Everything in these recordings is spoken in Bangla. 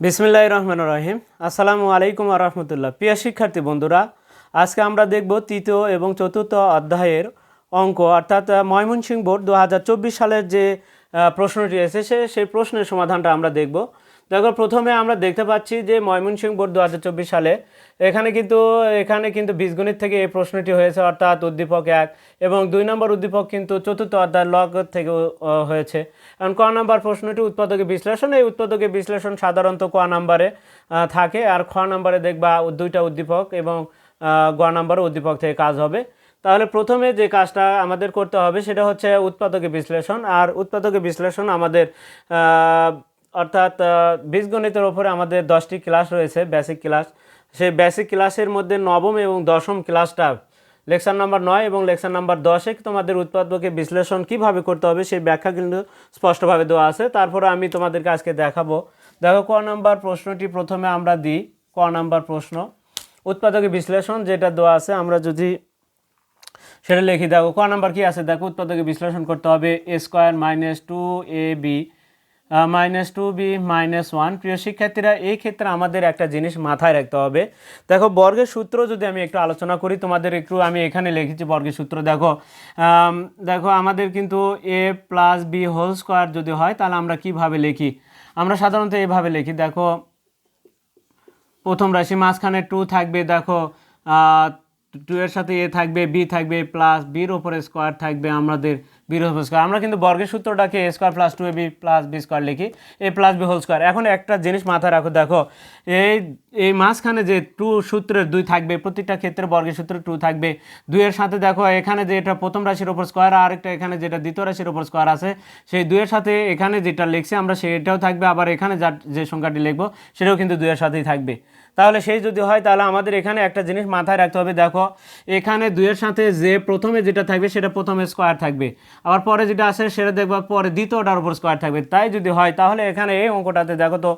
বিসমিল্লাহ রহমান রহিম। আসসালামু আলাইকুম রহমতুল্লাহ। প্রিয় শিক্ষার্থী বন্ধুরা, আজকে আমরা দেখব তৃতীয় এবং চতুর্থ অধ্যায়ের অঙ্ক, অর্থাৎ ময়মনসিংহ বোর্ড দু হাজার চব্বিশ সালের যে প্রশ্নটি এসেছে সেই প্রশ্নের সমাধানটা আমরা দেখব। দেখো, প্রথমে আমরা দেখতে পাচ্ছি যে ময়মনসিংহ বোর্ড দু হাজার চব্বিশ সালে এখানে কিন্তু এখানে কিন্তু বীজগণিত থেকে এই প্রশ্নটি হয়েছে, অর্থাৎ উদ্দীপক এক এবং দুই নম্বর উদ্দীপক কিন্তু চতুর্থ অধ্যায় লগ থেকে হয়েছে। এখন ক নম্বর প্রশ্নটি উৎপাদকের বিশ্লেষণ? এই উৎপাদকের বিশ্লেষণ সাধারণত ক নাম্বারে থাকে আর খ নম্বরে দেখবা দুইটা উদ্দীপক এবং গ নাম্বার উদ্দীপক থেকে কাজ হবে। তাহলে প্রথমে যে কাজটা আমাদের করতে হবে সেটা হচ্ছে উৎপাদকের বিশ্লেষণ। আর উৎপাদকের বিশ্লেষণ আমাদের অর্থাৎ বীজগণিতের ওপরে আমাদের দশটি ক্লাস রয়েছে বেসিক ক্লাস সেই বেসিক ক্লাসের মধ্যে নবম এবং দশম ক্লাসটা লেকচার নাম্বার নয় এবং লেকচার নাম্বার দশে তোমাদের উৎপাদকের বিশ্লেষণ কীভাবে করতে হবে সেই ব্যাখ্যা কিন্তু স্পষ্টভাবে দেওয়া আছে। তারপরে আমি তোমাদেরকে আজকে দেখাবো। দেখো, ক নাম্বার প্রশ্নটি প্রথমে আমরা দিই, ক নাম্বার প্রশ্ন। উৎপাদকের বিশ্লেষণ যেটা দেওয়া আছে, আমরা যদি সেটা লিখি। দেখো, ক নাম্বার কি আছে? দেখো উৎপাদকের বিশ্লেষণ করতে হবে A square minus two A B minus two B minus one প্রিয় শিক্ষার্থীরা, এই ক্ষেত্রে আমাদের একটা জিনিস মাথায় রাখতে হবে। দেখো, বর্গের সূত্র যদি আমি একটু আলোচনা করি, তোমাদের একটু আমি এখানে লিখেছি বর্গের সূত্র। দেখো দেখো, আমাদের কিন্তু A plus B whole square যদি হয়, তাহলে আমরা কীভাবে লিখি? আমরা সাধারণত এইভাবে লিখি। দেখো, প্রথম রাশি মাঝখানে টু থাকবে। দেখো টু এর সাথে এ থাকবে, বি থাকবে প্লাস বির ওপরে স্কোয়ার থাকবে আমাদের বির ওপরে স্কোয়ার আমরা কিন্তু বর্গের সূত্রটাকে A square plus two A B plus B square লিখি A plus B whole square এখন একটা জিনিস মাথায় রাখো, দেখো, এই এই মাঝখানে যে টু সূত্রের দুই থাকবে প্রতিটা ক্ষেত্রে বর্গের সূত্রে টু থাকবে। দুইয়ের সাথে দেখো, এখানে যে এটা প্রথম রাশির ওপর স্কোয়ার আর আরেকটা এখানে যেটা দ্বিতীয় রাশির ওপর স্কোয়ার আছে, সেই দুইয়ের সাথে এখানে যেটা লিখছি আমরা, সেটাও থাকবে। আবার এখানে যা, যে সংখ্যাটি লিখব, সেটাও কিন্তু দুইয়ের সাথেই থাকবে। তাহলে সেই যদি হয়, তাহলে আমাদের এখানে একটা জিনিস মাথায় রাখতে হবে। দেখো, এখানে দুইয়ের সাথে যে প্রথমে যেটা থাকবে, সেটা প্রথমে স্কোয়ার থাকবে। আবার পরে যেটা আসে সেটা দেখব পরে দ্বিতীয়টার উপর স্কোয়ার থাকবে। তাই যদি হয়, তাহলে এখানে এই অঙ্কটাতে দেখো তো,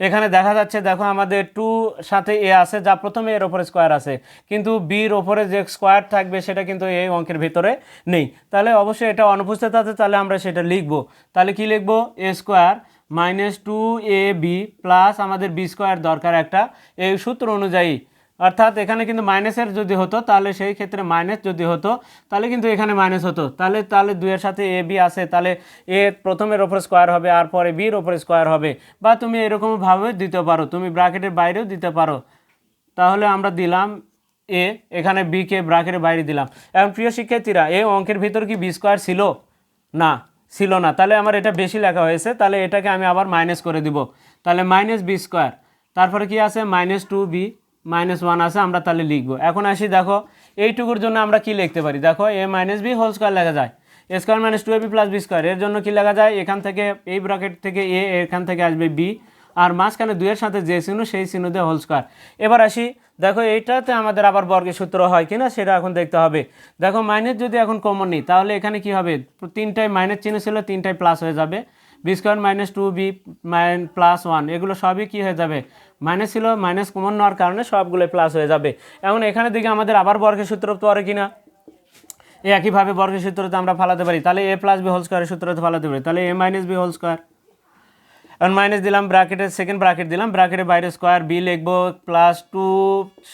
এখানে দেখা যাচ্ছে, দেখো আমাদের টু সাথে এ আছে, যা প্রথমে এর ওপরে স্কোয়ার আছে। কিন্তু বির ওপরে যে স্কোয়ার থাকবে, সেটা কিন্তু এই অঙ্কের ভিতরে নেই। তাহলে অবশ্যই এটা অনুপস্থিত আছে, তাহলে আমরা সেটা লিখব। তাহলে কি লিখব? A square minus two A B plus আমাদের বি স্কোয়ার দরকার একটা। এই সূত্র অনুযায়ী, অর্থাৎ এখানে কিন্তু মাইনাসের যদি হতো, তাহলে সেই ক্ষেত্রে মাইনাস যদি হতো, তাহলে কিন্তু এখানে মাইনাস হতো। তাহলে তাহলে দুইয়ের সাথে এ বি আছে, তাহলে এ প্রথমের ওপর স্কোয়ার হবে, আর পরে বির ওপর স্কোয়ার হবে। বা তুমি এরকমভাবে দিতে পারো, তুমি ব্র্যাকেটের বাইরেও দিতে পারো। তাহলে আমরা দিলাম এ এখানে বিকে ব্র্যাকেটের বাইরে দিলাম। এখন প্রিয় শিক্ষার্থীরা, এই অঙ্কের ভিতর কি বি স্কোয়ার ছিল? না। ছিল না। তাহলে আমার এটা বেশি লেখা হয়েছে। তাহলে এটাকে আমি আবার মাইনাস করে দিব। তাহলে মাইনাস বি স্কোয়ার তারপরে কি আছে? Minus two B minus one আছে, আমরা তাহলে লিখব। এখন আসি, দেখো, এইটুকুর জন্য আমরা কি লিখতে পারি? দেখো A minus B whole square লেখা যায়। A square minus two A B plus B square এর জন্য কি লেখা যায়? এখান থেকে, এই ব্র্যাকেট থেকে এ এখান থেকে আসবে বি আর মাঝখানে দুইয়ের সাথে যে চিহ্ন, সেই চিহ্ন দিয়ে হোল স্কোয়ার এবার আসি দেখো, এইটাতে আমাদের আবার বর্গের সূত্র হয় কিনা সেটা এখন দেখতে হবে। দেখো মাইনাস যদি এখন কমন নিই, তাহলে এখানে কি হবে? তিনটায় মাইনাস চিহ্ন ছিল, তিনটায় প্লাস হয়ে যাবে। B square minus two B minus plus one এগুলো সবই কী হয়ে যাবে? মাইনাস ছিল মাইনাস কমন নেওয়ার কারণে সবগুলো প্লাস হয়ে যাবে। এখন এখানে দিকে আমাদের আবার বর্গের সূত্র পরে কিনা। একইভাবে বর্গের সূত্রতে আমরা ফালাতে পারি। তাহলে এ প্লাস বি হোল স্কোয়ারের সূত্রতে ফালাতে পারি। তাহলে A minus B whole square এখন মাইনাস দিলাম ব্র্যাকেটের সেকেন্ড ব্র্যাকেট দিলাম ব্র্যাকেটের বাইরে স্কোয়ার বি লিখব প্লাস টু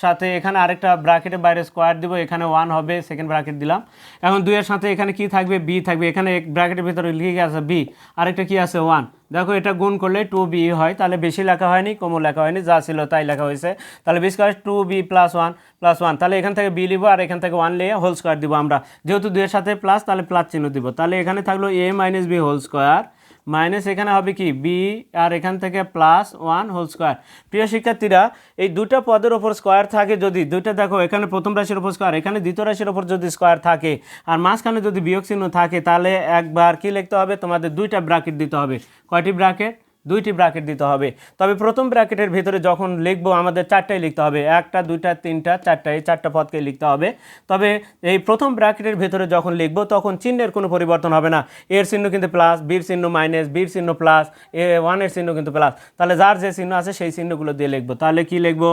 সাথে এখানে আরেকটা ব্র্যাকেটের বাইরে স্কোয়ার দিব, এখানে ওয়ান হবে সেকেন্ড ব্র্যাকেট দিলাম। এখন দুইয়ের সাথে এখানে কি থাকবে? বি থাকবে, এখানে এক ব্র্যাকেটের ভিতরে লিখে আছে বি আরেকটা কি আছে? ওয়ান দেখো, এটা গুণ করলে টু বি হয়, তাহলে বেশি লেখা হয়নি, কমও লেখা হয়নি, যা ছিল তাই লেখা হয়েছে। তাহলে B square two B plus one plus one তাহলে এখান থেকে বি লিব, আর এখান থেকে ওয়ান লিয়ে হোল স্কোয়ার দিব আমরা। যেহেতু দুইয়ের সাথে প্লাস তাহলে প্লাস চিহ্ন দিব। তাহলে এখানে থাকল A minus B whole square minus এখানে হবে কি? বি আর এখান থেকে প্লাস ওয়ান হোল স্কোয়ার প্রিয় শিক্ষার্থীরা, এই দুটো পদের ওপর স্কোয়ার থাকে যদি, দুইটা দেখো, এখানে প্রথম রাশির ওপর স্কোয়ার এখানে দ্বিতীয় রাশির ওপর যদি স্কোয়ার থাকে, আর মাঝখানে যদি বিয়োগ চিহ্ন থাকে, তাহলে একবার কি লিখতে হবে? তোমাদের দুইটা ব্র্যাকেট দিতে হবে। কয়টি ব্র্যাকেট দুইটি ব্র্যাকেট দিতে হবে। তবে প্রথম ব্র্যাকেটের ভিতরে যখন লিখব, আমাদের চারটাই লিখতে হবে। একটা, দুইটা, তিনটা, চারটা, এই চারটা পদকে লিখতে হবে। তবে এই প্রথম ব্র্যাকেটের ভিতরে যখন লিখব, তখন চিহ্নের কোনো পরিবর্তন হবে না। এর চিহ্ন কিন্তু প্লাস বির চিহ্ন মাইনাস বির চিহ্ন প্লাস এ ওয়ানের চিহ্ন কিন্তু প্লাস তাহলে যার যে চিহ্ন আছে, সেই চিহ্নগুলো দিয়ে লিখব। তাহলে কি লিখব?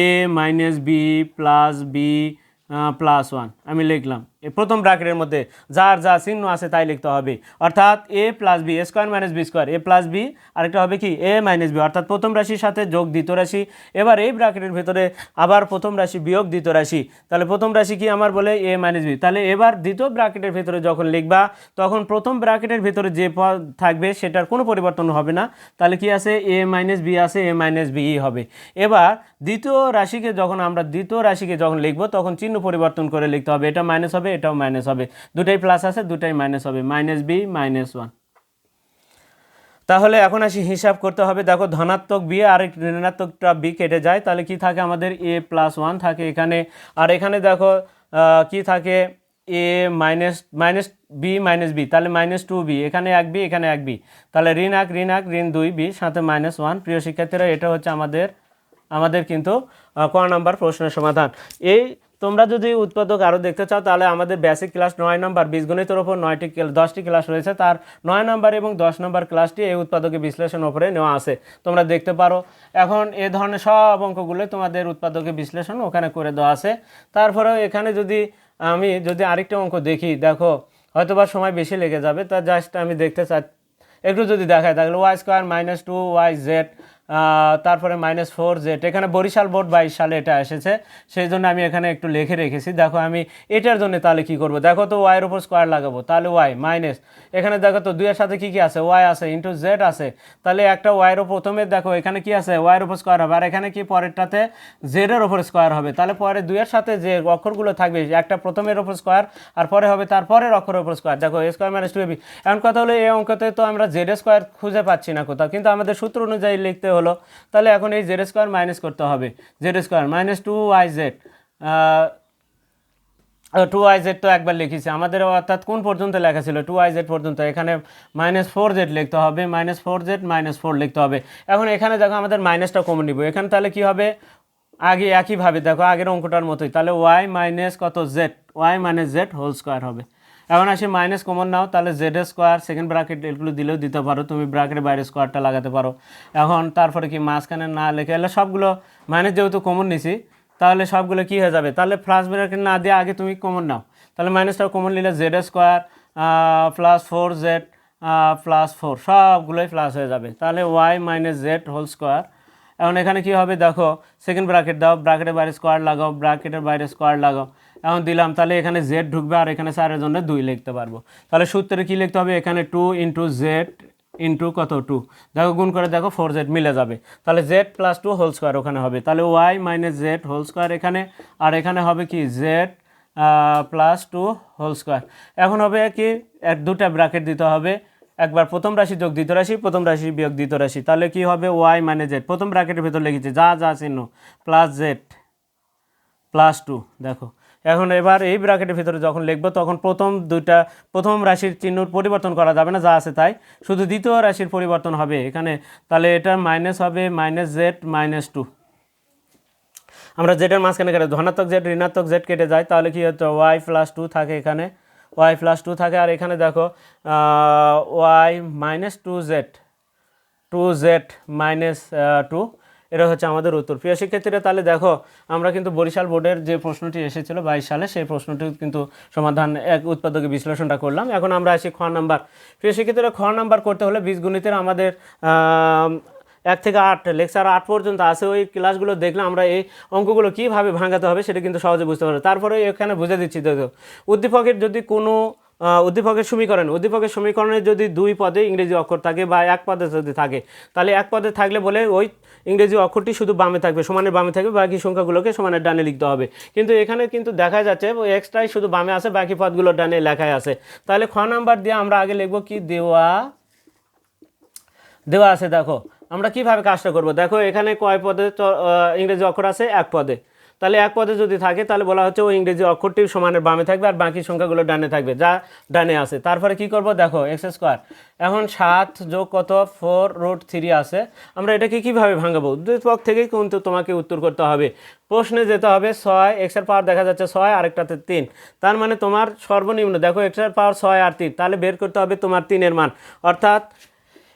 A minus B plus B plus one আমি লিখলাম। প্রথম ব্র্যাকেটের মধ্যে যার যা চিহ্ন আছে তাই লিখতে হবে। অর্থাৎ A plus B square minus B square A plus B আরেকটা হবে কি? এ মাইনাস বি অর্থাৎ প্রথম রাশির সাথে যোগ দ্বিতীয় রাশি। এবার এই ব্র্যাকেটের ভেতরে আবার প্রথম রাশি বিয়োগ দ্বিতীয় রাশি। তাহলে প্রথম রাশি কি আমার বলে? এ মাইনাস বি তাহলে এবার দ্বিতীয় ব্র্যাকেটের ভেতরে যখন লিখবা, তখন প্রথম ব্র্যাকেটের ভেতরে যে পদ থাকবে সেটার কোনো পরিবর্তন হবে না। তাহলে কি আছে? এ মাইনাস বি আছে এ মাইনাস বি হবে। এবার দ্বিতীয় রাশিকে যখন আমরা দ্বিতীয় রাশিকে যখন লিখব, তখন চিহ্ন পরিবর্তন করে লিখতে হবে। এটা মাইনাস হবে এটাও মাইনাস হবে। দুটাই প্লাস আছে, দুটাই মাইনাস হবে। মাইনাস বি মাইনাস ওয়ান তাহলে এখন আসি, হিসাব করতে হবে। দেখো, ধনাত্মক বি আর ঋণাত্মকটা বি কেটে যায়, তাহলে কি থাকে আমাদের? এ প্লাস ওয়ান থাকে এখানে। আর এখানে দেখো কি থাকে? A minus minus B minus B তাহলে মাইনাস টু বি এখানে এক বি এখানে এক বি তাহলে ঋণ এক ঋণ এক, ঋণ দুই বি সাথে মাইনাস ওয়ান প্রিয় শিক্ষার্থীরা, এটা হচ্ছে আমাদের আমাদের কিন্তু ক নম্বর প্রশ্নের সমাধান। এই তোমরা যদি উৎপাদক আরও দেখতে চাও, তাহলে আমাদের বেসিক ক্লাস নয় নম্বর বীজগণিতের ওপর নয়টি দশটি ক্লাস রয়েছে। তার নয় নম্বর এবং দশ নম্বর ক্লাসটি এই উৎপাদকের বিশ্লেষণ ওপরে নেওয়া আছে। তোমরা দেখতে পারো। এখন এ ধরনের সব অঙ্কগুলো তোমাদের উৎপাদকের বিশ্লেষণ ওখানে করে দেওয়া আছে। তারপরেও এখানে যদি আমি যদি আরেকটা অঙ্ক দেখি, দেখো, হয়তোবা সময় বেশি লেগে যাবে, তা জাস্ট আমি দেখতে চা একটু যদি দেখায় তাহলে Y square minus two Y Z তারপরে মাইনাস ফোর জেড এখানে বরিশাল বোর্ড বাইশ সালে এটা এসেছে, সেই জন্য আমি এখানে একটু লিখে রেখেছি। দেখো আমি এটার জন্য তাহলে কি করব? দেখো তো ওয়াইয়ের উপর স্কোয়ার লাগাবো, তাহলে ওয়াই মাইনাস এখানে দেখো তো দুইয়ের সাথে কি কি আছে? ওয়াই আছে ইন্টু জেড আছে। তাহলে একটা ওয়াইয়ের প্রথমে দেখো এখানে কি আছে? ওয়াইয়ের উপর স্কোয়ার হবে, আর এখানে কি পরেরটাতে জেডের ওপর স্কোয়ার হবে? তাহলে পরে দুইয়ের সাথে যে অক্ষরগুলো থাকবে, একটা প্রথমের ওপর স্কোয়ার আর পরে হবে তারপরের অক্ষরের উপর স্কোয়ার দেখো A square minus two B এখন কথা হলো, এই অঙ্কতে তো আমরা জেড স্কোয়ার খুঁজে পাচ্ছি না কোথাও, কিন্তু আমাদের সূত্র অনুযায়ী লিখতে হলো। তাহলে এখন এই জেড স্কোয়ার মাইনাস করতে হবে। Z square minus two Y Z two Y Z তো একবার লিখেছি। আমাদের অর্থাৎ কোন পর্যন্ত লেখা ছিল? টু ওয়াই জেড পর্যন্ত। এখানে মাইনাস ফোর জেড লিখতে হবে। Minus four Z minus four লিখতে হবে। এখন এখানে দেখো আমাদের মাইনাসটা কমন নিব। এখানে তাহলে কি হবে? আগে একইভাবে দেখো, আগের অঙ্কটার মতোই। তাহলে ওয়াই মাইনাস কত Z Y minus Z whole square হবে। এখন আসি মাইনাস কমন নাও, তাহলে জেড স্কোয়ার সেকেন্ড ব্র্যাকেট এগুলো দিলেও দিতে পারো, তুমি ব্র্যাকেটের বাইরে স্কোয়ারটা লাগাতে পারো। এখন তারপরে কি মাঝখানে না লেখে, এলে সবগুলো মাইনাস যেহেতু কমন নিছি, তাহলে সবগুলো কি হয়ে যাবে? তাহলে প্লাস ব্র্যাকেট না দিয়ে আগে তুমি কমন নাও। তাহলে মাইনাসটাও কমন নিলে Z square plus four Z plus four সবগুলোই প্লাস হয়ে যাবে। তাহলে Y minus Z whole square এখন এখানে কি হবে? দেখো সেকেন্ড ব্র্যাকেট দাও ব্র্যাকেটের বাইরে স্কোয়ার লাগাও ব্র্যাকেটের বাইরে স্কোয়ার লাগাও। এখন দিলাম, তাহলে এখানে জেড ঢুকবে আর এখানে চারের জন্য দুই লিখতে পারব। তাহলে সূত্রে কি লিখতে হবে? এখানে টু ইন্টু জেড ইন্টু কত? টু দেখো, গুণ করে দেখো ফোর জেড মিলে যাবে। তাহলে Z plus two whole square ওখানে হবে। তাহলে Y minus Z whole square এখানে, আর এখানে হবে কি? Z plus two whole square এখন হবে কি? এক, দুটা ব্র্যাকেট দিতে হবে। একবার প্রথম রাশি যোগ দ্বিতীয় রাশি, প্রথম রাশি বিয়োগ দ্বিতীয় রাশি। তাহলে কি হবে? ওয়াই মানে জেড প্রথম ব্র্যাকেটের ভেতর লিখেছে, যা যা, চিহ্ন। প্লাস জেড প্লাস টু দেখো এখন এবার এই ব্র্যাকেটের ভিতরে যখন লিখব, তখন প্রথম দুইটা, প্রথম রাশির চিহ্ন পরিবর্তন করা যাবে না, যা আছে তাই। শুধু দ্বিতীয় রাশির পরিবর্তন হবে এখানে। তাহলে এটা মাইনাস হবে মাইনাস জেড মাইনাস টু আমরা জেডের মাঝখানে কেটে, ধনাত্মক জেড ঋণাত্মক জেড কেটে যায় তাহলে কি হতো? ওয়াই প্লাস টু থাকে এখানে। ওয়াই প্লাস টু থাকে, আর এখানে দেখো Y minus two Z two Z minus two এটা হচ্ছে আমাদের উত্তর। প্রিয় শিক্ষার্থীরা, তাহলে দেখো, আমরা কিন্তু বরিশাল বোর্ডের যে প্রশ্নটি এসেছিল বাইশ সালে, সেই প্রশ্নটি কিন্তু সমাধান, এক উৎপাদকে বিশ্লেষণটা করলাম। এখন আমরা আসি খ নাম্বার। প্রিয় শিক্ষার্থীরা, খ নাম্বার করতে হলে বীজগণিতের আমাদের এক থেকে আট, লেকচার আট পর্যন্ত আছে, ওই ক্লাসগুলো দেখলে আমরা এই অঙ্কগুলো কীভাবে ভাঙাতে হবে সেটা কিন্তু সহজে বুঝতে পারব। তারপরে এখানে বুঝে দিচ্ছি, দেখো। উদ্দীপকের যদি কোনো উদ্দীপকের সমীকরণ। উদ্দীপকের সমীকরণে যদি দুই পদে ইংরেজি অক্ষর থাকে বা এক পদে যদি থাকে, তাহলে এক পদে থাকলে বলে ওই ইংরেজি অক্ষরটি শুধু বামে থাকবে, সমানের বামে থাকবে, বাকি সংখ্যাগুলোকে সমানের ডানে লিখতে হবে। কিন্তু এখানে কিন্তু দেখা যাচ্ছে এক্সট্রাই শুধু বামে আছে, বাকি পদগুলো ডানে লেখায় আছে। তাহলে খ নাম্বার দিয়ে আমরা আগে লিখব কি? দেওয়া। দেওয়া আছে, দেখো। আমরা কীভাবে কাজটা করব? দেখো, এখানে কয় পদে ইংরেজি অক্ষর আছে? এক পদে। তাহলে এক পদে যদি থাকে, তাহলে বলা হচ্ছে ওই ইংরেজি অক্ষরটি সমানের বামে থাকবে আর বাকি সংখ্যাগুলো ডানে থাকবে, যা ডানে আছে। তারপরে কি করব? দেখো এক্স স্কোয়ার এখন সাত যোগ কত? ফোর রুট থ্রি আছে। আমরা এটাকে কীভাবে ভাঙাবো? দুই পক্ষ থেকেই কিন্তু তোমাকে উত্তর করতে হবে। প্রশ্নে যেতে হবে, ছয় এক্সের পাওয়ার দেখা যাচ্ছে ছয়, আরেকটাতে তিন। তার মানে তোমার সর্বনিম্ন, দেখো এক্সের পাওয়ার ছয় আর তিন। তাহলে বের করতে হবে তোমার তিনের মান। অর্থাৎ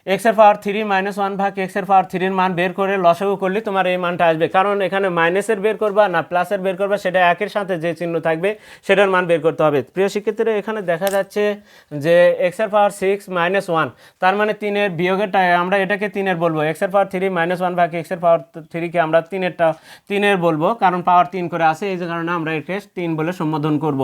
এক্সের পাওয়ার থ্রি মাইনাস ওয়ান ভাগ এক্সের পাওয়ার থ্রির মান বের করে লসাগু করলে তোমার এই মানটা আসবে। কারণ এখানে মাইনাসের বের করবা না প্লাসের বের করবা, সেটা একের সাথে যে চিহ্ন থাকবে, সেটার মান বের করতে হবে। প্রিয় শিক্ষার্থীরা, এখানে দেখা যাচ্ছে যে এক্সের পাওয়ার সিক্স মাইনাস ওয়ান তার মানে তিনের বিয়োগেরটা আমরা এটাকে তিনের বলব। এক্সের পাওয়ার থ্রি মাইনাস ওয়ান ভাগ এক্সের পাওয়ার থ্রিকে আমরা তিনেরটা, তিনের বলব, কারণ পাওয়ার তিন করে আসে এই যে কারণে আমরা একে তিন বলে সম্বোধন করব।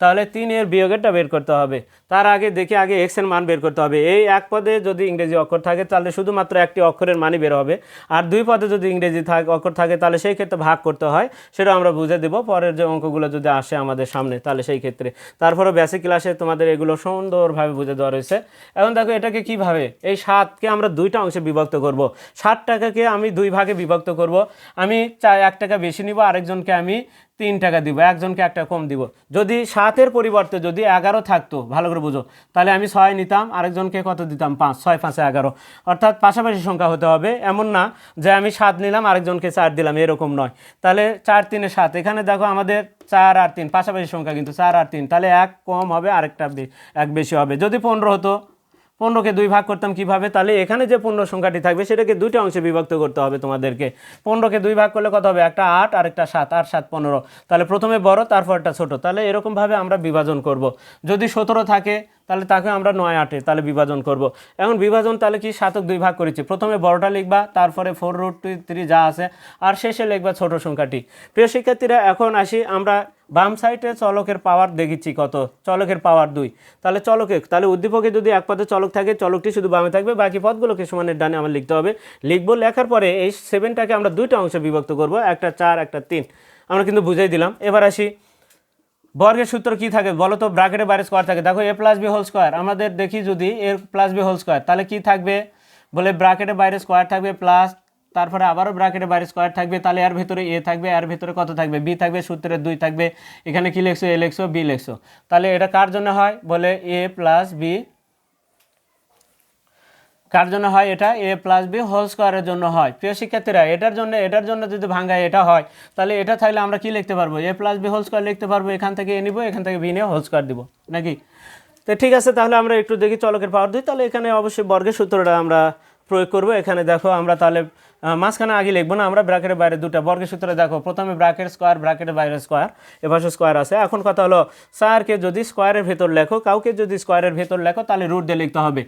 তাহলে তিনের বিয়োগেরটা বের করতে হবে। তার আগে দেখে আগে এক্সের মান বের করতে হবে। এই এক পদে যদি ইংরেজি অক্ষর থাকে, তাহলে শুধুমাত্র একটি অক্ষরের মানই বের হবে। আর দুই পদে যদি ইংরেজি থাকে, অক্ষর থাকে, তাহলে সেই ক্ষেত্রে ভাগ করতে হয়। সেটা আমরা বুঝে দেবো। পরের যে অঙ্কগুলো যদি আসে আমাদের সামনে, তাহলে সেই ক্ষেত্রে। তারপরে বেসিক ক্লাসে তোমাদের এগুলো সুন্দরভাবে বুঝে দেওয়া রয়েছে। এখন দেখো এটাকে কীভাবে, এই সাতকে আমরা দুইটা অংশে বিভক্ত করব। ষাট টাকাকে আমি দুই ভাগে বিভক্ত করব। আমি চা এক টাকা বেশি নিব, আরেকজনকে আমি তিন টাকা দিব, একজনকে একটা কম দিব। যদি সাতের পরিবর্তে যদি এগারো থাকতো, ভালো করে বুঝো, তাহলে আমি ছয় নিতাম, আরেকজনকে কত দিতাম? পাঁচ, ছয় পাঁচে এগারো। অর্থাৎ পাশাপাশি সংখ্যা হতে হবে, এমন না যে আমি সাত নিলাম, আরেকজনকে চার দিলাম, এরকম নয়। তাহলে চার তিনে সাত, এখানে দেখো আমাদের চার আর তিন, পাশাপাশি সংখ্যা কিন্তু চার আর তিন, তাহলে এক কম হবে, আরেকটা এক বেশি হবে। যদি পনেরো হতো পনেরোকে দুই ভাগ করতাম কীভাবে? তাহলে এখানে যে পনেরো সংখ্যাটি থাকবে, সেটাকে দুইটা অংশে বিভক্ত করতে হবে তোমাদেরকে। পনেরোকে দুই ভাগ করলে কত হবে? একটা আট আর একটা সাত, আর সাত পনেরো। তাহলে প্রথমে বড় তারপর একটা ছোট। তাহলে এরকমভাবে আমরা বিভাজন করব। যদি সতেরো থাকে তাহলে তাকে আমরা নয় আটে তাহলে বিভাজন করব। এখন বিভাজন তাহলে কি সাতক দুই ভাগ করেছি? প্রথমে বড়টা লিখবা, তারপরে ফোর রুট টু থ্রি যা আছে, আর শেষে লিখবা ছোট সংখ্যাটি। প্রিয় শিক্ষার্থীরা, এখন আসি আমরা বাম সাইডে চলকের পাওয়ার দেখেছি কত? চলকের পাওয়ার দুই। তাহলে চলকে, তাহলে উদ্দীপকে যদি এক পদে চলক থাকে, চলকটি শুধু বামে থাকবে, বাকি পদগুলোকে সমানের ডানে আমার লিখতে হবে। লিখব, লেখার পরে এই সেভেনটাকে আমরা দুইটা অংশে বিভক্ত করব, একটা চার, একটা তিন। আমরা কিন্তু বুঝাই দিলাম। এবার আসি বর্গের সূত্র কি থাকে? বলো তো ব্রাকেটে বাইরে স্কোয়ার থাকে। দেখো A plus B whole square আমাদের দেখি যদি A plus B whole square তাহলে কি থাকবে? বলে ব্র্যাকেটে বাইরে স্কোয়ার থাকবে প্লাস তারপরে আবারও ব্র্যাকেটে বাইরে স্কোয়ার থাকবে, তাহলে এর ভিতরে এ থাকবে, এর ভিতরে কত থাকবে? বি থাকবে সূত্রে দুই থাকবে। এখানে কি লিখছো? এ লিখছো বি লিখছো। তাহলে এটা কার জন্য হয়? বলে এ প্লাস বি কার জন্য হয় এটা? এ প্লাস বি হোল স্কোয়ারের জন্য হয়। প্রিয় শিক্ষার্থীরা, এটার জন্য এটার জন্য যদি ভাঙ্গায় এটা হয়, তাহলে এটা থাকলে আমরা কি লিখতে পারব? A plus B whole square লিখতে পারব, এখান থেকে এ নিব, এখান থেকে বি নিয়ে হোল স্কোয়ার দিব, নাকি? তো ঠিক আছে, তাহলে আমরা একটু দেখি চলকের পাওয়ার দিই। তাহলে এখানে অবশ্যই বর্গের সূত্রটা আমরা প্রয়োগ করব। এখানে দেখো আমরা তাহলে মাঝখানে আগে লিখব না, আমরা ব্র্যাকেটের বাইরে দুটো, বর্গের সূত্রে দেখো, প্রথমে ব্র্যাকেট স্কোয়ার ব্র্যাকেটের বাইরে স্কোয়ার এপাশে স্কোয়ার আছে। এখন কথা হলো স্যারকে যদি স্কোয়ারের ভেতর লেখো, কাউকে যদি স্কোয়ারের ভেতর লেখো, তাহলে রুট দিয়ে লিখতে হবে।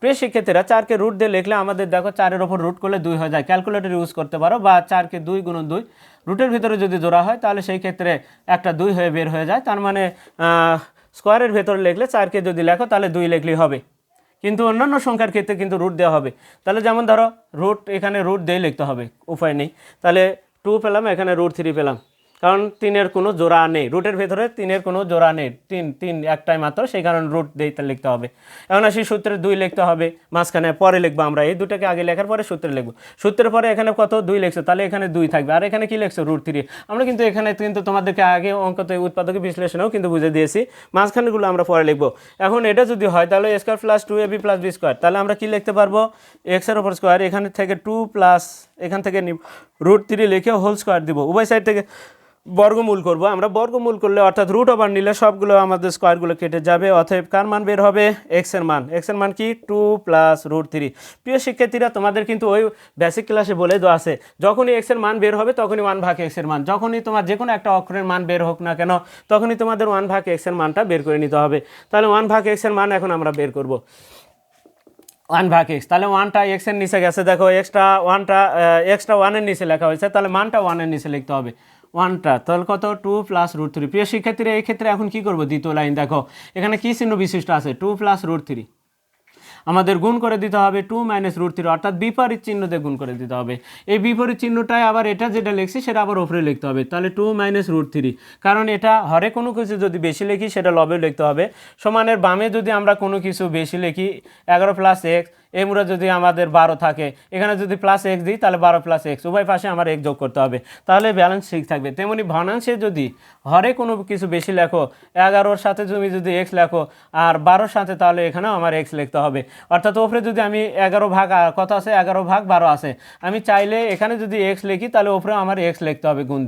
প্রিয় শিক্ষার্থীরা, চারকে রুট দিয়ে লিখলে আমাদের দেখো চারের ওপর রুট করলে দুই হয়ে যায়। ক্যালকুলেটর ইউজ করতে পারো বা চারকে দুই গুণ দুই। রুটের ভিতরে যদি জোড়া হয়, তাহলে সেই ক্ষেত্রে একটা দুই হয়ে বের হয়ে যায়। তার মানে স্কোয়ারের ভেতরে লিখলে চারকে যদি লেখো, তাহলে দুই লিখলেই হবে। কিন্তু অন্যান্য সংখ্যার ক্ষেত্রে কিন্তু রুট দেওয়া হবে। তাহলে যেমন ধরো রুট এখানে রুট দিয়ে লিখতে হবে, উপায় নেই। তাহলে টু পেলাম, এখানে রুট থ্রি পেলাম। কারণ তিনের কোনো জোড়া নেই। রুটের ভেতরে তিনের কোনো জোড়া নেই। তিন তিন একটাই মাত্র, সেই কারণে রুট দিয়ে লিখতে হবে। এখন আসি সূত্রে দুই লিখতে হবে, মাঝখানে পরে লিখব আমরা। এই দুটাকে আগে লেখার পরে সূত্রে লিখব। সূত্রের পরে এখানে কত? দুই লিখছো, তাহলে এখানে দুই থাকবে। আর এখানে কি লিখছো? Root three. আমরা কিন্তু এখানে কিন্তু তোমাদেরকে আগে অঙ্ক অঙ্কতে উৎপাদক বিশ্লেষণেও কিন্তু বুঝে দিয়েছি। মাঝখানেগুলো আমরা পরে লিখব। এখন এটা যদি হয়, তাহলে square plus two A B plus B square তাহলে আমরা কি লিখতে পারব? এক্সের ওপর স্কোয়ার এখানে থেকে টু প্লাস এখান থেকে রুট থ্রি লিখে হোল স্কোয়ার দিব। উভয় সাইড থেকে বর্গমূল করব। আমরা বর্গমূল করলে অর্থাৎ রুট ওভার নিলে সবগুলো আমাদের স্কোয়ারগুলো কেটে যাবে। অতএব কার মান বের হবে? এক্সের মান। এক্সের মান কি? টু প্লাস রুট থ্রি প্রিয় শিক্ষার্থীরা, তোমাদের কিন্তু ওই বেসিক ক্লাসে বলে দেওয়া আছে, যখনই এক্সের মান বের হবে, তখনই ওয়ান ভাগ এক্সের মান। যখনই তোমার যে কোনো একটা অক্ষরের মান বের হোক না কেন, তখনই তোমাদের ওয়ান ভাগ এক্সের মানটা বের করে নিতে হবে। তাহলে ওয়ান ভাগ এক্সের মান এখন আমরা বের করব। ওয়ান ভাগ এক্স তাহলে ওয়ানটা এক্সের নিচে গেছে। দেখো এক্সট্রা ওয়ানটা এক্সট্রা ওয়ানের নিচে লেখা হয়েছে। তাহলে মানটা ওয়ানের নিচে লিখতে হবে। ওয়ানটা। তাহলে কত? Two plus root three. প্রিয় শিক্ষার্থীরা, এই ক্ষেত্রে এখন কি করব? দ্বিতীয় লাইন দেখো। এখানে কী চিহ্ন বিশিষ্ট আছে? Two plus root three. আমাদের গুণ করে দিতে হবে টু মাইনাস রুট থ্রি, অর্থাৎ বিপরীত চিহ্ন দিয়ে গুণ করে দিতে হবে। এই বিপরীত চিহ্নটাই আবার এটা যেটা লিখছি, সেটা আবার ওপরে লিখতে হবে। তাহলে টু মাইনাস রুট থ্রি। কারণ এটা হরে কোনো কিছু যদি বেশি লিখি, সেটা লবে লিখতে হবে। সমানের বামে যদি আমরা কোনো কিছু বেশি লিখি, এগারো প্লাস এক্স এমরা যদি আমাদের বারো থাকে, এখানে যদি প্লাস এক্স দিই, তাহলে বারো প্লাস এক্স উভয় পাশে আমার এক যোগ করতে হবে। তাহলে ব্যালেন্স ঠিক থাকবে। তেমনি ভনাংশে যদি হরে কোনো কিছু বেশি লেখো, এগারোর সাথে তুমি যদি এক্স লেখো, আর বারোর সাথে তাহলে এখানেও আমার এক্স লিখতে হবে। অর্থাৎ ওপরে যদি আমি এগারো ভাগ কত আছে? এগারো ভাগ বারো আছে। আমি চাইলে এখানে যদি এক্স লিখি, তাহলে ওপরে আমার এক্স লিখতে হবে গুণ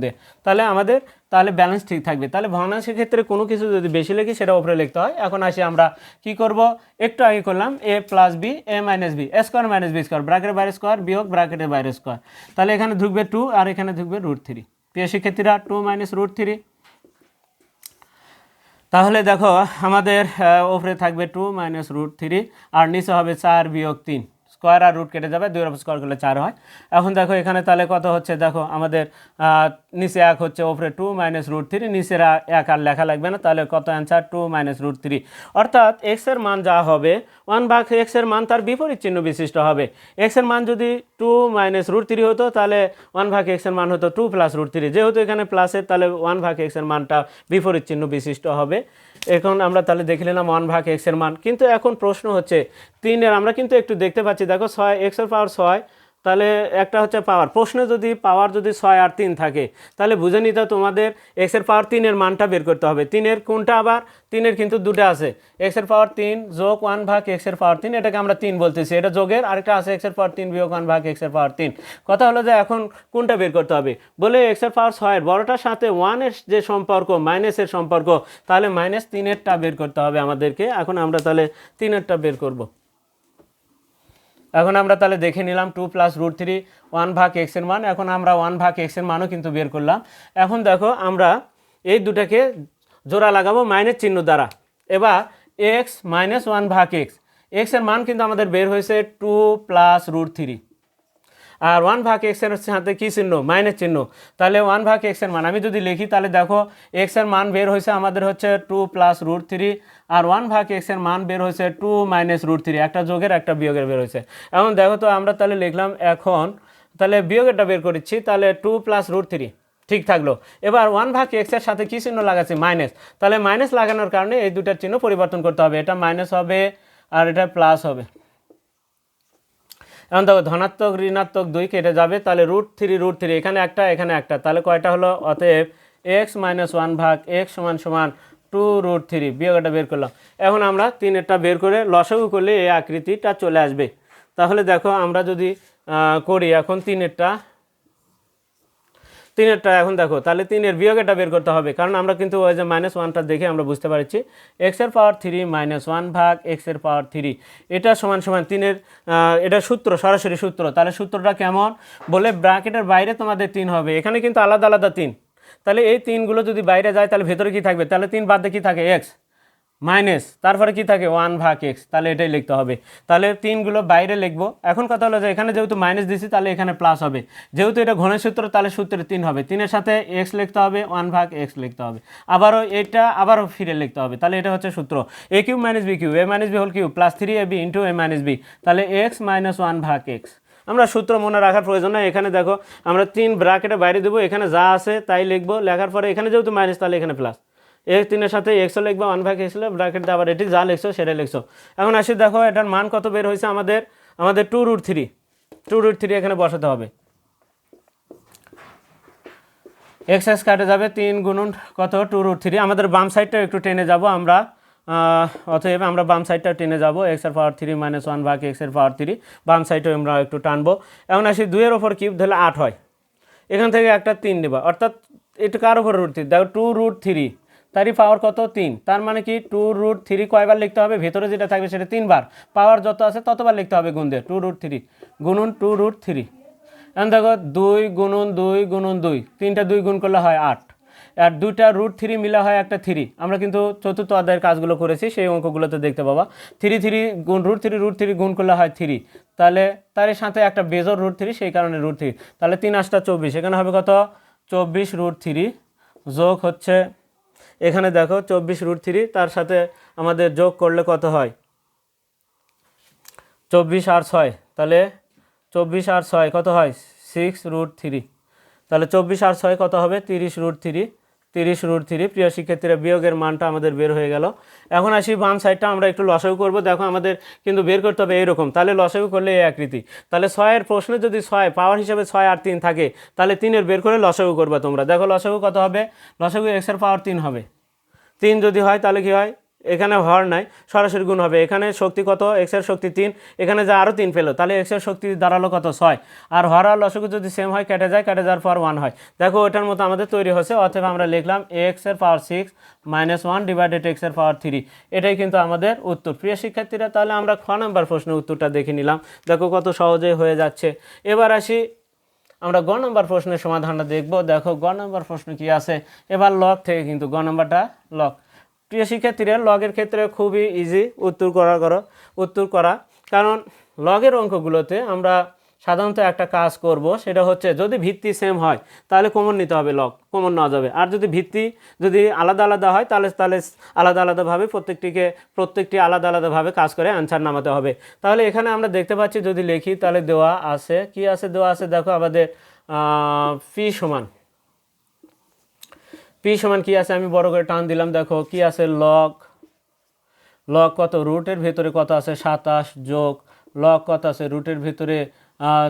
তাহলে আমাদের তাহলে ব্যালেন্স ঠিক থাকবে। তাহলে ভগ্নাংশের ক্ষেত্রে কোনো কিছু যদি বেশি লিখি, সেটা উপরে লিখতে হয়। এখন আসি আমরা কি করব? একটু আগে করলাম A plus B A minus B square minus B square ব্র্যাকেটের বাইরে স্কোয়ার বিয়োগ ব্র্যাকেটের বাইরে স্কোয়ার তাহলে এখানে ঢুকবে টু আর এখানে ঢুকবে রুট থ্রি প্রিয় শিক্ষার্থীরা টু মাইনাস রুট থ্রি তাহলে দেখো, আমাদের ওপরে থাকবে টু মাইনাস রুট থ্রি আর নিচে হবে চার বিয়োগ তিন। স্কোয়ার আর রুট কেটে যাবে, দুই রকম স্কোয়ার করলে চার হয়। এখন দেখো এখানে তাহলে কত হচ্ছে? দেখো আমাদের নিচে এক হচ্ছে ওপরে টু মাইনাস রুট থ্রি নিচের এক আর লেখা লাগবে না, তাহলে কত answer two minus root three অর্থাৎ এক্সের মান যা হবে ওয়ান ভাগ এক্সের মান তার বিপরীত চিহ্ন বিশিষ্ট হবে। এক্সের মান যদি টু মাইনাস রুট থ্রি হতো, তাহলে ওয়ান ভাগ এক্সের মান হতো টু প্লাস রুট থ্রি যেহেতু এখানে প্লাসের তাহলে ওয়ান ভাগ এক্সের মানটা বিপরীত চিহ্ন বিশিষ্ট হবে। এখন আমরা তাহলে দেখে নিলাম ওয়ান ভাগ এক্সের মান। কিন্তু এখন প্রশ্ন হচ্ছে, তিনের আমরা কিন্তু একটু দেখতে পাচ্ছি, দেখো ছয় এক্সের পাওয়ার ছয় তাহলে একটা হচ্ছে পাওয়ার প্রশ্নে যদি পাওয়ার যদি ছয় আর তিন থাকে, তাহলে বুঝে নিতে তোমাদের এক্সের পাওয়ার তিনের মানটা বের করতে হবে। তিনের কোনটা আবার? তিনের কিন্তু দুটো আছে। এক্সের পাওয়ার তিন যোগ ওয়ান ভাগ এক্সের পাওয়ার তিন, এটাকে আমরা তিন বলতেছি। এটা যোগের আরেকটা আছে এক্সের পাওয়ার তিন বিয়োগ ওয়ান ভাগ এক্সের পাওয়ার তিন। কথা হলো যে এখন কোনটা বের করতে হবে? বলে এক্সের পাওয়ার ছয়ের বড়টার সাথে ওয়ানের যে সম্পর্ক মাইনাসের সম্পর্ক, তাহলে মাইনাস তিনেরটা বের করতে হবে আমাদেরকে। এখন আমরা তাহলে তিনেরটা বের করব। এখন আমরা তাহলে দেখে নিলাম two plus root three one ভাগ এক্সের মান, এখন আমরা ওয়ান ভাগ এক্সের মানও কিন্তু বের করলাম। এখন দেখো, আমরা এই দুটাকে জোড়া লাগাবো মাইনাস চিহ্ন দ্বারা। এবার এক্স মাইনাস ওয়ান ভাগ এক্স এক্সের মান কিন্তু আমাদের বের হয়েছে টু প্লাস রুট থ্রি আর ওয়ান ভাগ এক্সের সাথে কী চিহ্ন? মাইনাস চিহ্ন। তাহলে ওয়ান ভাগ এক্সের মান, আমি যদি লিখি, তাহলে দেখো এক্সের মান বের হয়েছে আমাদের হচ্ছে টু প্লাস রুট থ্রি আর ওয়ান ভাগ এক্সের মান বের হয়েছে টু মাইনাস রুট থ্রি একটা যোগের একটা বিয়োগের বের হয়েছে। এখন দেখো তো, আমরা তাহলে লিখলাম এখন, তাহলে বিয়োগেরটা বের করেছি, তাহলে টু প্লাস রুট থ্রি ঠিক থাকল। এবার ওয়ান ভাগ এক্সের সাথে কী চিহ্ন লাগাচ্ছি? মাইনাস তাহলে মাইনাস লাগানোর কারণে এই দুটার চিহ্ন পরিবর্তন করতে হবে। এটা মাইনাস হবে, আর এটা প্লাস হবে। এখন দেখো ধনাত্মক, ঋণাত্মক দুই কেটে যাবে, তাহলে রুট থ্রি রুট থ্রি এখানে একটা এখানে একটা। তাহলে কয়টা হলো? অতএব এক্স মাইনাস ওয়ান ভাগ এক্স সমান সমান টু রুট থ্রি বিয়োগটা বের করলাম। এখন আমরা তিনেরটা বের করে লসাগু করলে এই আকৃতিটা চলে আসবে। তাহলে দেখো আমরা যদি করি এখন তিনেরটা তিনেরটা এখন দেখো, তাহলে তিনের বিয়োগ এটা বের করতে হবে, কারণ আমরা কিন্তু ওই যে মাইনাস ওয়ানটা দেখে আমরা বুঝতে পারছি। এক্সের পাওয়ার থ্রি মাইনাস ওয়ান ভাগ এক্সের পাওয়ার থ্রি এটা সমান সমান তিনের এটা সূত্র, সরাসরি সূত্র, তাহলে সূত্রটা কেমন? বলে ব্র্যাকেটের বাইরে তোমাদের তিন হবে, এখানে কিন্তু আলাদা আলাদা তিন, তাহলে এই তিনগুলো যদি বাইরে যায়, তাহলে ভেতরে কী থাকবে? তাহলে তিন বাদে কী থাকে? এক্স মাইনাস, তারপরে কি থাকে? ওয়ান ভাগ এক্স, তাহলে এটাই লিখতে হবে। তাহলে তিনগুলো বাইরে লিখব। এখন কথা হলো যে এখানে যেহেতু মাইনাস দিছি, তাহলে এখানে প্লাস হবে। যেহেতু এটা ঘনের সূত্র, তাহলে সূত্রে তিন হবে। তিনের সাথে এক্স লিখতে হবে, ওয়ান ভাগ এক্স লিখতে হবে। আবারও এটা আবারও ফিরে লিখতে হবে। তাহলে এটা হচ্ছে সূত্র। A cube minus B cube A minus B whole cube plus three A B into A minus B তাহলে এক্স মাইনাস ওয়ান ভাগ এক্স আমরা সূত্র মনে রাখার প্রয়োজন নাই। এখানে দেখো, আমরা তিন ব্রাকেটে বাইরে দেবো। এখানে যা আছে তাই লিখব। লেখার পরে এখানে যেহেতু মাইনাস তাহলে এখানে প্লাস এক তিনের সাথে এক্সও লিখব ওয়ান ভাগ এক্স ব্র্যাকেট আবার এটি যা লিখছো সেটা লিখছো। এখন আসি দেখো এটার মান কত বের হয়েছে আমাদের আমাদের two root three two root three এখানে বসাতে হবে। এক্স এক্স কাটে যাবে তিন গুণন কত? টু রুট থ্রি আমাদের বাম সাইডটা একটু টেনে যাব আমরা অতএব আমরা বাম সাইডটা টেনে যাব। এক্সের পাওয়ার থ্রি মাইনাস ওয়ান ভাগ এক্সের পাওয়ার থ্রি বাম সাইডে আমরা একটু টানবো। এখন আসি দুইয়ের ওপর কিউব ধরলে আট হয়। এখান থেকে একটা তিন নেবা। অর্থাৎ এটা কার ওপর রুট থ্রি দেখো টু রুট থ্রি তারই পাওয়ার কত? তিন। তার মানে কি? টু রুট থ্রি কয়বার লিখতে হবে? ভেতরে যেটা থাকবে সেটা তিনবার। পাওয়ার যত আছে ততবার লিখতে হবে গুণ দিয়ে। টু রুট থ্রি গুণুন টু রুট থ্রি এখন দেখো, দুই গুণুন দুই গুণুন দুই। তিনটা দুই গুণ করলে হয় আট। আর দুইটা রুট থ্রি মিলা হয় একটা থ্রি আমরা কিন্তু চতুর্থ অধ্যায়ের কাজগুলো করেছি, সেই অঙ্কগুলোতে দেখতে পাবা। থ্রি থ্রি গুণ রুট থ্রি রুট থ্রি গুণ করলে হয় থ্রি তাহলে তার সাথে একটা বেজর রুট থ্রি সেই কারণে রুট থ্রি তাহলে তিন আটটা চব্বিশ। এখানে হবে কত? চব্বিশ রুট থ্রি যোগ হচ্ছে এখানে দেখো চব্বিশ রুট থ্রি তার সাথে আমাদের যোগ করলে কত হয়? চব্বিশ আর ছয়, তাহলে চব্বিশ আর ছয় কত হয়? সিক্স রুট থ্রি তাহলে চব্বিশ আর ছয় কত হবে? তিরিশ রুট থ্রি তিরিশ রুট থ্রি প্রিয় শিক্ষার্থীরা, বিয়োগের মানটা আমাদের বের হয়ে গেল। এখন আসি বাম সাইডটা আমরা একটু লসাগু করব। দেখো আমাদের কিন্তু বের করতে হবে এইরকম। তাহলে লসাগু করলে এই আকৃতি। তাহলে ছয়ের প্রশ্নে যদি ছয়, পাওয়ার হিসাবে ছয় আর তিন থাকে, তাহলে তিনের বের করে লসাগু করবে তোমরা। দেখো লসাগু কত হবে? লসাগু এক্সের পাওয়ার তিন হবে। তিন যদি হয়, তাহলে কী হয়? এখানে হর নাই, সরাসরি গুণ হবে। এখানে শক্তি কত? এক্সের শক্তি তিন। এখানে যা আরও তিন পেল, তাহলে এক্সের শক্তি দাঁড়াল কত? ছয়। আর হর আর লসগু যদি সেম হয়, কেটে যায়, কেটে যাওয়ার পর ওয়ান হয়। দেখো ওটার মতো আমাদের তৈরি হচ্ছে অথবা আমরা লিখলাম এক্সের power six minus one divided এক্সের পাওয়ার থ্রি এটাই কিন্তু আমাদের উত্তর। প্রিয় শিক্ষার্থীরা, তাহলে আমরা খ নম্বর প্রশ্নের উত্তরটা দেখে নিলাম। দেখো কত সহজে হয়ে যাচ্ছে। এবার আসি, আমরা গ নম্বর প্রশ্নের সমাধানটা দেখব। দেখো, গ নম্বর প্রশ্ন কি আছে? এবার লক থেকে কিন্তু গ নম্বরটা লগ প্রিয় শিক্ষার্থীরা, লগের ক্ষেত্রে খুবই ইজি উত্তর করা করো, উত্তর করা। কারণ লগের অঙ্কগুলোতে আমরা সাধারণত একটা কাজ করব, সেটা হচ্ছে যদি ভিত্তি সেম হয়, তাহলে কমন নিতে হবে লগ কমন নেওয়া যাবে। আর যদি ভিত্তি যদি আলাদা আলাদা হয়, তাহলে তাহলে আলাদা আলাদাভাবে প্রত্যেকটিকে, প্রত্যেকটি আলাদা আলাদাভাবে কাজ করে অ্যান্সার নামাতে হবে। তাহলে এখানে আমরা দেখতে পাচ্ছি, যদি লিখি, তাহলে দেওয়া আছে, কি আছে, দেওয়া আছে, দেখো আমাদের পি সমান। পি সমান কি আছে? আমি বড় করে টান দিলাম, দেখো কি আছে? লগ লগ কত? রুটের ভেতরে কত আছে? সাতাশ যোগ। লগ কত আছে? রুটের ভেতরে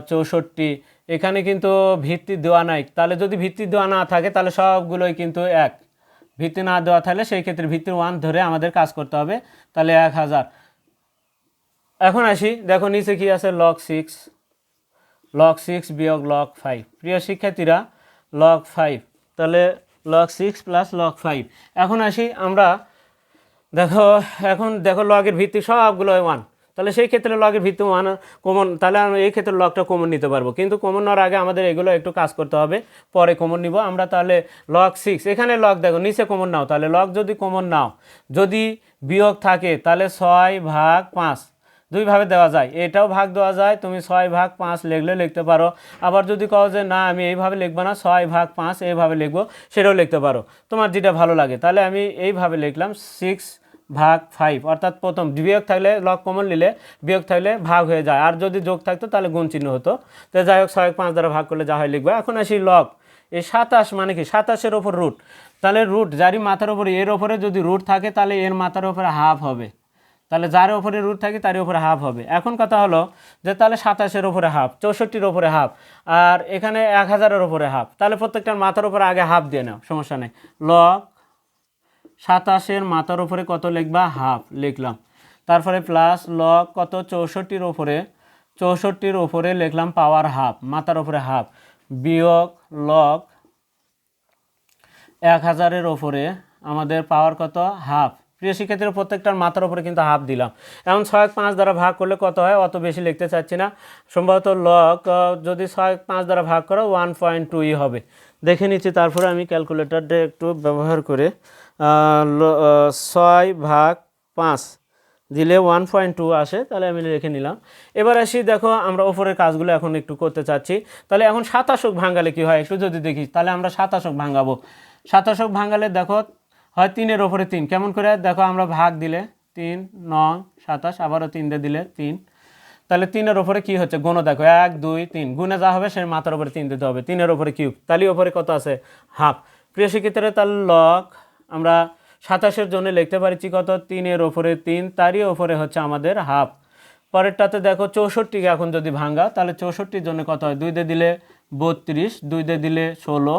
চৌষট্টি। এখানে কিন্তু ভিত্তি দেওয়া নাই। তাহলে যদি ভিত্তি দেওয়া না থাকে, তাহলে সবগুলোই কিন্তু এক। ভিত্তি না দেওয়া থাকলে সেই ক্ষেত্রে ভিত্তির ওয়ান ধরে আমাদের কাজ করতে হবে। তাহলে এক হাজার। এখন আসি, দেখো নিচে কি আছে? Log six. লগ সিক্স বিয়োগ লগ ফাইভ। প্রিয় শিক্ষার্থীরা লগ ফাইভ। তাহলে log six plus log five এখন আসি আমরা, দেখো, এখন দেখো লগের ভিত্তি সবগুলো ওয়ান তাহলে সেই ক্ষেত্রে লগের ভিত্তি ওয়ান কমন তাহলে আমরা এই ক্ষেত্রে লগটা কমন নিতে পারব। কিন্তু কমন নেওয়ার আগে আমাদের এগুলো একটু কাজ করতে হবে। পরে কমন নিব। আমরা তাহলে লগ সিক্স এখানে লগ দেখো, নিচে কমন নাও। তাহলে লগ যদি কমন নাও, যদি বিয়োগ থাকে, তাহলে ছয় ভাগ পাঁচ। দুইভাবে দেওয়া যায়। এটাও ভাগ দেওয়া যায়, তুমি ছয় ভাগ পাঁচ লিখলে লিখতে পারো। আবার যদি কও যে, না, আমি এইভাবে লিখব না, ছয় ভাগ পাঁচ এইভাবে লিখব সেটাও লিখতে পারো। তোমার যেটা ভালো লাগে, তাহলে আমি এইভাবে লিখলাম সিক্স ভাগ ফাইভ অর্থাৎ প্রথম, বিয়োগ থাকলে লগ কমন নিলে বিয়োগ থাকলে ভাগ হয়ে যায়। আর যদি যোগ থাকতো, তাহলে গুণ চিহ্ন হতো। তো যাই হোক, ছয় পাঁচ দ্বারা ভাগ করলে যা হয় লিখবে। এখন আসি লগ এই সাতাশ মানে কি? সাতাশের ওপর রুট তাহলে রুট যারই মাথার ওপরে, এর ওপরে যদি রুট থাকে, তাহলে এর মাথার ওপরে হাফ হবে। তাহলে যার ওপরে রুট থাকে তার ওপরে হাফ হবে। এখন কথা হলো যে তাহলে সাতাশের ওপরে হাফ চৌষট্টির ওপরে হাফ আর এখানে এক হাজারের ওপরে হাফ তাহলে প্রত্যেকটার মাথার ওপরে আগে হাফ দিয়ে নাও, সমস্যা নেই। লগ সাতাশের মাথার ওপরে কত লিখবা? হাফ লিখলাম। তারপরে প্লাস লগ কত? চৌষট্টির ওপরে চৌষট্টির ওপরে লিখলাম পাওয়ার হাফ মাথার ওপরে হাফ বিয়োগ লগ এক হাজারের ওপরে আমাদের পাওয়ার কত? হাফ প্রিয় শিক্ষার্থীরা প্রত্যেকটার মাথার উপরে কিন্তু হাফ দিলাম। এখন ছয় পাঁচ দ্বারা ভাগ করলে কত হয়? অত বেশি লিখতে চাচ্ছি না। সম্ভবত লক যদি ছয় পাঁচ দ্বারা ভাগ করো ওয়ান পয়েন্ট টুই হবে। দেখে নিচ্ছি, তারপরে আমি ক্যালকুলেটরটা একটু ব্যবহার করে ছয় ভাগ পাঁচ দিলে ওয়ান পয়েন্ট টু আসে, তাহলে আমি রেখে নিলাম। এবার আসি, দেখো, আমরা ওপরের কাজগুলো এখন একটু করতে চাচ্ছি। তাহলে এখন সাতাশক ভাঙালে কি হয়? একটু যদি দেখি, তাহলে আমরা সাতাশক ভাঙাবো। সাতাশক ভাঙালে দেখো হয় তিনের ওপরে তিন। কেমন করে? দেখো আমরা ভাগ দিলে তিন, নয়, সাতাশ, আবারও তিন দিয়ে দিলে তিন। তাহলে তিনের ওপরে কী হচ্ছে? গুণ দেখো, এক, দুই, তিন। গুণে যা হবে সে মাথার উপরে তিন দিতে হবে। তিনের ওপরে কিউব। তাহলে ওপরে কত আছে? হাফ। প্রিয় শিক্ষিতরা তাহলে লক আমরা সাতাশের জন্য লিখতে পারছি কত? তিনের ওপরে তিন, তারই ওপরে হচ্ছে আমাদের হাফ। পরেরটাতে দেখো চৌষট্টিকে এখন যদি ভাঙা তাহলে চৌষট্টির জন্য কত হয়? দুই দিয়ে দিলে বত্রিশ, দুই দিয়ে দিলে ষোলো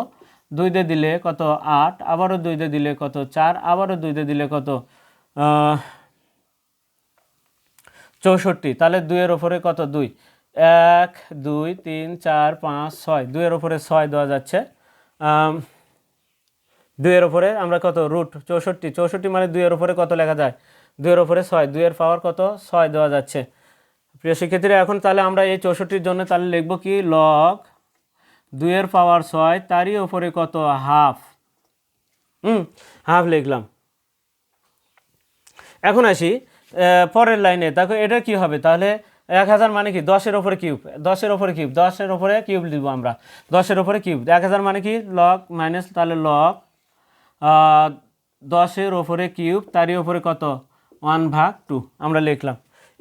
দুই দিয়ে দিলে কত আট, আবারও দুই দিয়ে দিলে কত চার, আবারও দুই দিয়ে দিলে কত চৌষট্টি। তাহলে দুইয়ের ওপরে কত? দুই। এক, দুই, তিন, চার, পাঁচ, ছয়। দুইয়ের ওপরে ছয় দেওয়া যাচ্ছে। দুইয়ের ওপরে আমরা কত? রুট চৌষট্টি। চৌষট্টি মানে দুইয়ের ওপরে কত লেখা যায়? দুইয়ের ওপরে ছয়। দুইয়ের পাওয়ার কত? ছয় দেওয়া যাচ্ছে। প্রিয় শিক্ষার্থীরা, এখন তাহলে আমরা এই চৌষট্টির জন্য তাহলে লিখব কি? লগ দুইয়ের পাওয়ার ছয়, তারই ওপরে কত? হাফ। হুম, হাফ লিখলাম। এখন আসি পরের লাইনে। দেখো, এটা কি হবে? তাহলে এক হাজার মানে কি? দশের ওপরে কিউব। দশের ওপরে কিউব। দশের ওপরে কিউব দিব আমরা। দশের ওপরে কিউব। এক হাজার মানে কি? লক মাইনাস, তাহলে লক দশের ওপরে কিউব, তারই ওপরে কত? ওয়ান ভাগ টু। আমরা লিখলাম।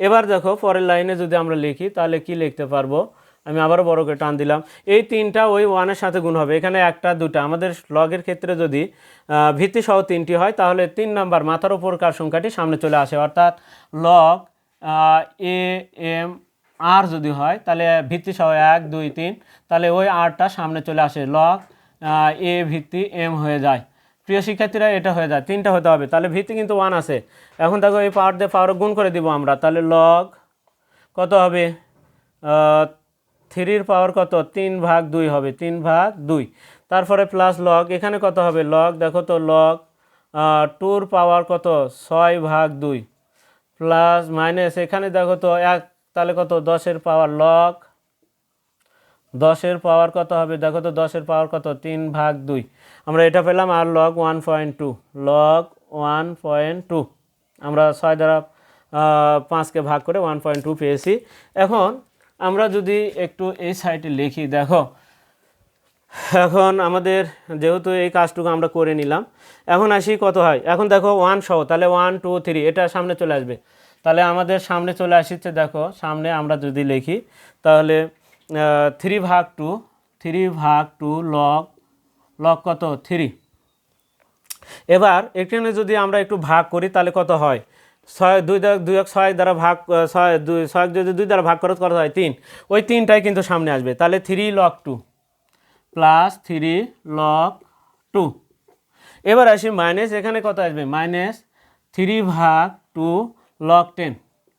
এবার দেখো, পরের লাইনে যদি আমরা লিখি, তাহলে কি লিখতে পারব? আমি আবারও বড় করে টান দিলাম। এই তিনটা ওই ওয়ানের সাথে গুণ হবে। এখানে একটা দুটা। আমাদের লগের ক্ষেত্রে যদি আহ, ভিত্তি সহ তিনটি হয় তাহলে তিন নাম্বার মাথার উপরকার সংখ্যাটি সামনে চলে আসে। অর্থাৎ লগ এ এম আর যদি হয় তাহলে ভিত্তি সহ এক দুই তিন তাহলে ওই আরটা সামনে চলে আসে। লগ এ ভিত্তি এম হয়ে যায়। প্রিয় শিক্ষার্থীরা এটা হয়ে যায়। তিনটা হতে হবে। তাহলে ভিত্তি কিন্তু ওয়ান আছে। এখন দেখো এই পাওয়ার দিয়ে পাওয়ার গুণ করে দিব আমরা। তাহলে লগ কত হবে? থ্রির পাওয়ার কত? তিন ভাগ দুই হবে, তিন ভাগ দুই। তারপরে প্লাস লগ এখানে কত হবে? লগ দেখো তো লগ টুর পাওয়ার কত? ছয় ভাগ দুই। প্লাস মাইনাস এখানে দেখো তো, এক, তাহলে কত? দশের পাওয়ার লগ দশের পাওয়ার কত হবে? দেখো তো, দশের পাওয়ার কত? তিন ভাগ দুই। আমরা এটা পেলাম আর log one point two log one point two আমরা ছয় দ্বারা পাঁচকে ভাগ করে ওয়ান পয়েন্ট টু পেয়েছি। এখন আমরা যদি একটু এই সাইটে লিখি, দেখো, এখন আমাদের যেহেতু এই কাজটুকু আমরা করে নিলাম, এখন আসি কত হয়? এখন দেখো ওয়ান সহ, তাহলে ওয়ান টু থ্রি এটা সামনে চলে আসবে। তাহলে আমাদের সামনে চলে আসছে দেখো, সামনে আমরা যদি লিখি, তাহলে থ্রি ভাগ টু থ্রি ভাগ টু লক লক কত? থ্রি এবার এখানে যদি আমরা একটু ভাগ করি, তাহলে কত হয়? ছয়, দুই দুই এক ছয় দ্বারা ভাগ ছয়, দুই, ছয় যদি দুই দ্বারা ভাগ করো কত হয়, তিন। ওই তিনটাই কিন্তু সামনে আসবে। তাহলে three log two plus three log two এবার আসি মাইনাস এখানে কত আসবে? মাইনাস থ্রি ভাগ two log ten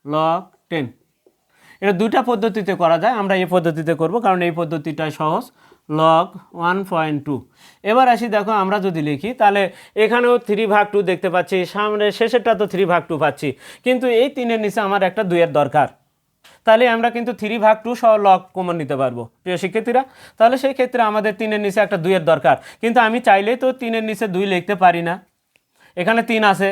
log ten এটা দুটা পদ্ধতিতে করা যায়, আমরা এই পদ্ধতিতে করব, কারণ এই পদ্ধতিটাই সহজ। লগ ওয়ান পয়েন্ট টু এবার আসি, দেখো, আমরা যদি লিখি, তাহলে এখানেও থ্রি ভাগ টু দেখতে পাচ্ছি, সামনে শেষেরটা তো থ্রি ভাগ টু পাচ্ছি। কিন্তু এই তিনের নিচে আমার একটা দুইয়ের দরকার। তাহলে আমরা কিন্তু থ্রি ভাগ টু সহ লগ কমন নিতে পারব, প্রিয় শিক্ষার্থীরা। তাহলে সেই ক্ষেত্রে আমাদের তিনের নিচে একটা দুইয়ের দরকার। কিন্তু আমি চাইলেই তো তিনের নিচে দুই লিখতে পারি না। এখানে তিন আছে,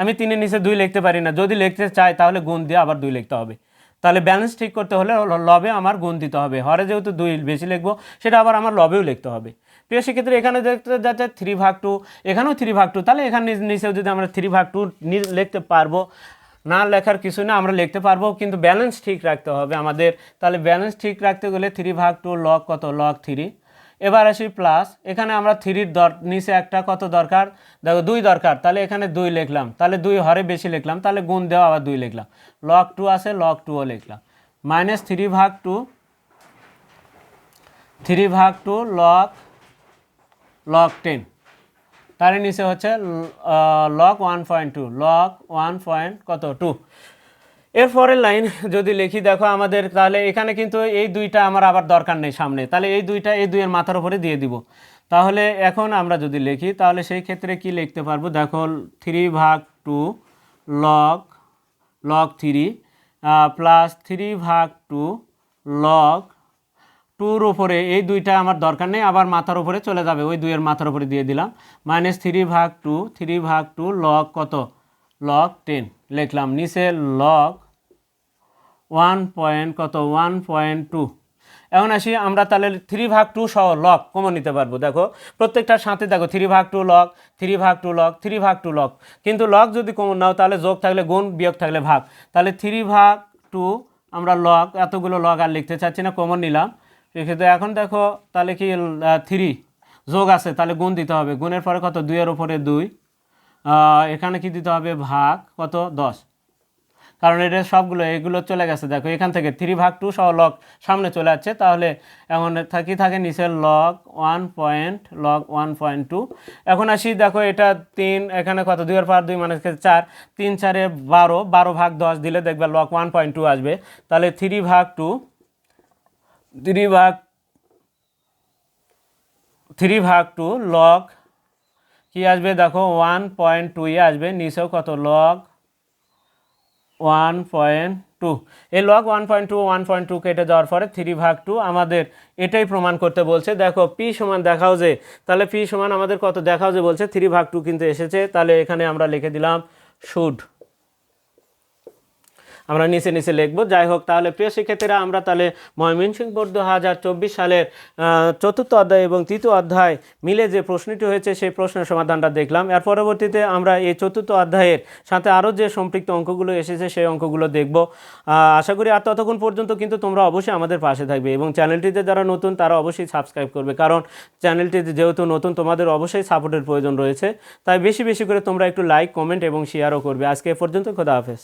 আমি তিনের নিচে দুই লিখতে পারি না। যদি লিখতে চাই, তাহলে গুণ দিয়ে আবার দুই লিখতে হবে। তাহলে ব্যালেন্স ঠিক করতে হলে লবে আমার গুণ দিতে হবে। হরে যেহেতু দুই বেশি লিখব, সেটা আবার আমার লবেও লিখতে হবে। প্রিয় সেক্ষেত্রে এখানে দেখতে যাচ্ছে থ্রি ভাগ টু এখানেও থ্রি ভাগ টু তাহলে এখানে নিচেও যদি আমরা থ্রি ভাগ টু লিখতে পারব, না লেখার কিছু না, আমরা লিখতে পারব, কিন্তু ব্যালেন্স ঠিক রাখতে হবে আমাদের। তাহলে ব্যালেন্স ঠিক রাখতে গেলে থ্রি ভাগ টু লক কত? লক থ্রি এবার আসি প্লাস এখানে আমরা থ্রির দর, নিচে একটা কত দরকার? দেখো দুই দরকার, তাহলে এখানে দুই লিখলাম, তাহলে দুই হরে বেশি লিখলাম, তাহলে গুণ দেওয়া আবার দুই লিখলাম। লক টু আছে লগ টুও লিখলাম। মাইনাস থ্রি ভাগ টু থ্রি ভাগ টু লক লক টেন তার নিচে হচ্ছে log one point two log one point কত? টু এরপরের লাইন যদি লিখি, দেখো আমাদের তাহলে এখানে কিন্তু এই দুইটা আমার আবার দরকার নেই সামনে। তাহলে এই দুইটা, এই দুইয়ের মাথার উপরে দিয়ে দিব। তাহলে এখন আমরা যদি লিখি, তাহলে সেই ক্ষেত্রে কি লিখতে পারব? দেখো থ্রি ভাগ two log log three plus three ভাগ টু লক টুর উপরে এই দুইটা আমার দরকার নেই, আবার মাথার উপরে চলে যাবে। ওই দুইয়ের মাথার উপরে দিয়ে দিলাম। মাইনাস থ্রি ভাগ টু থ্রি ভাগ টু লক কত? লক টেন লিখলাম, নিচে লগ ওয়ান পয়েন্ট কত? One point two. এখন আসি আমরা তাহলে থ্রি ভাগ টু সহ লগ কমন নিতে পারব। দেখো, প্রত্যেকটার সাথে দেখো, থ্রি ভাগ টু লক থ্রি ভাগ টু লক থ্রি ভাগ টু লগ। কিন্তু লগ যদি কমন নাও, তাহলে যোগ থাকলে গুণ, বিয়োগ থাকলে ভাগ। তাহলে থ্রি ভাগ টু, আমরা লগ, এতগুলো লগ আর লিখতে চাচ্ছি না, কমন নিলাম। সেক্ষেত্রে এখন দেখো, তাহলে কি থ্রি যোগ আছে, তাহলে গুণ দিতে হবে। গুণের পরে কত? দুইয়ের উপরে দুই। এখানে কি দিতে হবে? ভাগ কত? দশ। কারণ এটা সবগুলো, এগুলো চলে গেছে। দেখো, এখান থেকে থ্রি ভাগ টু সহ লক সামনে চলে আসছে। তাহলে এখন থাকি থাকে নিচের log one point log one point two এখন আসি, দেখো, এটা তিন, এখানে কত? দুইয়ের পার দুই মানে চার। তিন, চারে বারো বারো ভাগ দশ দিলে দেখবে লক ওয়ান পয়েন্ট টু আসবে। তাহলে থ্রি ভাগ টু থ্রি ভাগ থ্রি ভাগ টু লক কি আসবে? দেখো ওয়ান পয়েন্ট টুয়ে আসবে। নিচেও কত? লগ ওয়ান পয়েন্ট টু এই log one point two one point two কেটে যাওয়ার পরে থ্রি ভাগ টু আমাদের এটাই প্রমাণ করতে বলছে। দেখো পি সমান দেখাও যে, তাহলে পি সমান আমাদের কত দেখাও যে বলছে থ্রি ভাগ টু কিন্তু এসেছে। তাহলে এখানে আমরা লিখে দিলাম শুড আমরা নিচে নিচে লিখব। যাই হোক, তাহলে প্রিয় শিক্ষার্থীরা, আমরা তাহলে ময়মনসিংহ বোর্ড দু হাজার চব্বিশ সালের চতুর্থ অধ্যায় এবং তৃতীয় অধ্যায় মিলে যে প্রশ্নটি হয়েছে, সেই প্রশ্নের সমাধানটা দেখলাম। এর পরবর্তীতে আমরা এই চতুর্থ অধ্যায়ের সাথে আরও যে সম্পৃক্ত অঙ্কগুলো এসেছে, সেই অঙ্কগুলো দেখব। আশা করি আর ততক্ষণ পর্যন্ত কিন্তু তোমরা অবশ্যই আমাদের পাশে থাকবে এবং চ্যানেলটিতে যারা নতুন, তারা অবশ্যই সাবস্ক্রাইব করবে। কারণ চ্যানেলটিতে যেহেতু নতুন, তোমাদের অবশ্যই সাপোর্টের প্রয়োজন রয়েছে। তাই বেশি বেশি করে তোমরা একটু লাইক কমেন্ট এবং শেয়ারও করবে। আজকে এ পর্যন্ত, খোদা হাফেজ।